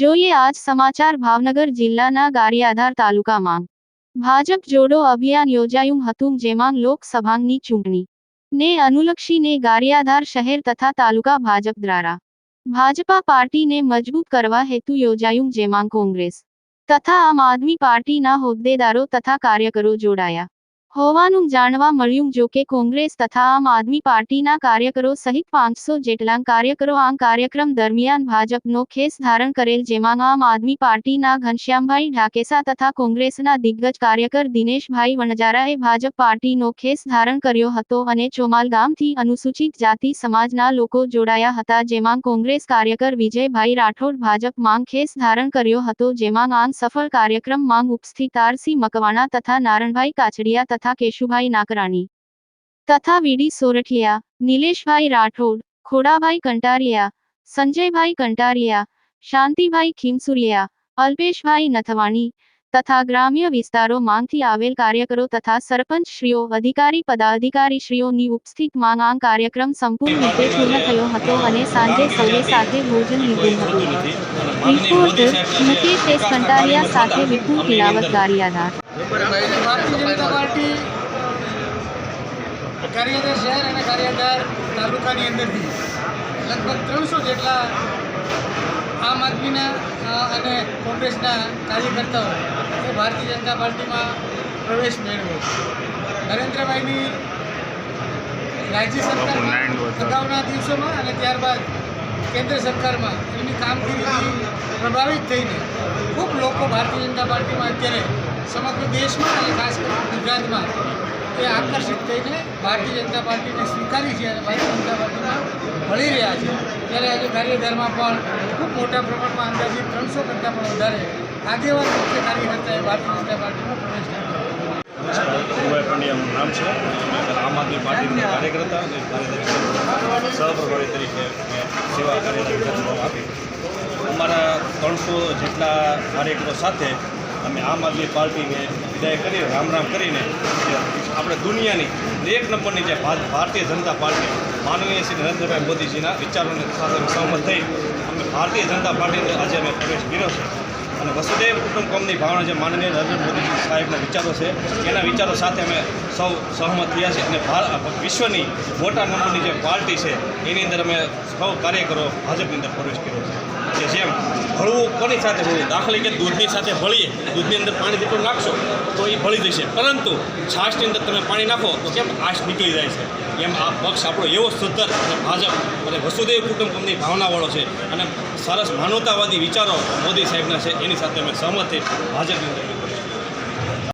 જોઈએ આજ સમાચાર ભાવનગર જિલ્લાના ગારિયાધાર તાલુકામાં. ભાજપ જોડો અભિયાન યોજાયું હતું જેમાં લોકસભાની ચૂંટણી. ને અનુલક્ષીને ગારિયાધાર શહેર તથા તાલુકા ભાજપ દ્વારા. ભાજપા પાર્ટીને મજબૂત કરવા હેતુ યોજાયું જેમાં કોંગ્રેસ. તથા આમ આદમી પાર્ટીના હોદ્દેદારો તથા કાર્યકરો જોડાયા. હોવાનું જાણવા મળ્યું જો કે કોંગ્રેસ તથા આમ આદમી પાર્ટીના કાર્યકરો સહિત પાંચસો જેટલા કાર્યકરો આ કાર્યક્રમ દરમિયાન ભાજપનો ખેસ ધારણ કરેલ જેમાં આમ આદમી પાર્ટીના ઘનશ્યામભાઈ ઢાકેસા તથા કોંગ્રેસના દિગ્ગજ કાર્યકર દિનેશભાઈ વણજારાએ ભાજપ પાર્ટીનો ખેસ ધારણ કર્યો હતો અને ચોમાલ ગામથી અનુસૂચિત જાતિ સમાજના લોકો જોડાયા હતા જેમાં કોંગ્રેસ કાર્યકર વિજયભાઈ રાઠોડ ભાજપ માંગ ખેસ ધારણ કર્યો હતો જેમાં આમ સફળ કાર્યક્રમ માંગ ઉપસ્થિત આરસી મકવાણા તથા નારણભાઈ કાછડિયા તથા કેશુભાઈ નાકરાણી તથા વીડી સોરઠિયા નિલેશભાઈ રાઠોડ ખોડાભાઈ કંટારિયા સંજયભાઈ કંટારિયા શાંતિભાઈ ખીમસુરિયા અલ્પેશભાઈ નથવાણી તથા ગ્રામ્ય વિસ્તારો માંગથી આવેલ કાર્યકરો તથા સરપંચ શ્રીઓ અધિકારી પદાધિકારી શ્રીઓની ઉપસ્થિત માંગ આ કાર્યક્રમ સંપૂર્ણ રીતે પૂર્ણ થયો હતો અને સાંજે સૌએ સાથે ભોજન લીધું હતું રિપોર્ટર મુકેશ એસ કંટારિયા સાથે વિપુલ કિલાવત ગારિયાધાર ભારતીય જનતા પાર્ટી ગારિયાધાર શહેર અને ગારિયાધાર તાલુકાની અંદરથી લગભગ ત્રણસો જેટલા આમ આદમીના અને કોંગ્રેસના કાર્યકર્તાઓ એ ભારતીય જનતા પાર્ટીમાં પ્રવેશ મેળવ્યો નરેન્દ્રભાઈની રાજ્ય સરકારમાં અગાઉના દિવસોમાં અને ત્યારબાદ કેન્દ્ર સરકારમાં એમની કામગીરીથી પ્રભાવિત થઈને ખૂબ લોકો ભારતીય જનતા પાર્ટીમાં અત્યારે સમગ્ર દેશમાં અને ખાસ કરીને ગુજરાતમાં એ આકર્ષિત થઈને ભારતીય જનતા પાર્ટીને સ્વીકારી છે અને ભારતીય જનતા પાર્ટીમાં ભળી રહ્યા છે. ત્યારે આજે કાર્યધારમાં પણ ખૂબ મોટા પ્રમાણમાં અંદાજિત ત્રણસો કરતાં પણ વધારે આગેવાન મુખ્ય કાર્યકર્તાએ ભારતીય જનતા પાર્ટીમાં પ્રવેશ કર્યો. નામ છે. આમ આદમી પાર્ટીના કાર્યકર્તા અને સહપ્રભારી તરીકે સેવા કાર્યદર્શી આપી અમારા ત્રણસો જેટલા કાર્યકરો સાથે અમે આમ આદમી પાર્ટીને વિદાય કરી રામ રામ કરીને આપણે દુનિયાની એક નંબરની જે ભારતીય જનતા પાર્ટી, માનનીય શ્રી નરેન્દ્રભાઈ મોદીજીના વિચારોને સાથે સહમત થઈ, અમે ભારતીય જનતા પાર્ટીને આજે અમે પ્રવેશ કર્યો છે. અને વસુદેવ કુટુંબકમની ભાવના જે માનનીય નરેન્દ્ર મોદી સાહેબના વિચારો છે, એના વિચારો સાથે અમે સૌ સહમત થયા છે અને વિશ્વની મોટા નંબરની જે પાર્ટી છે, એની અંદર અમે સૌ કાર્યકરો ભાજપની અંદર પ્રવેશ કર્યો છે. કે જેમ ભળવું કોની સાથે ભળવું દાખલા કે દૂધની સાથે ભળીએ દૂધની અંદર પાણી જેટલું નાખશો તો એ ભળી જશે. પરંતુ છાશની અંદર તમે પાણી નાખો તો કેમ આશ નીકળી જાય છે? એમ આ પક્ષ આપણો એવો સદ્ધર અને ભાજપ અને વસુદેવ કુટુંબની ભાવનાવાળો છે અને સરસ માનવતાવાદી વિચારો મોદી સાહેબના છે, એની સાથે અમે સહમત થઈ ભાજપની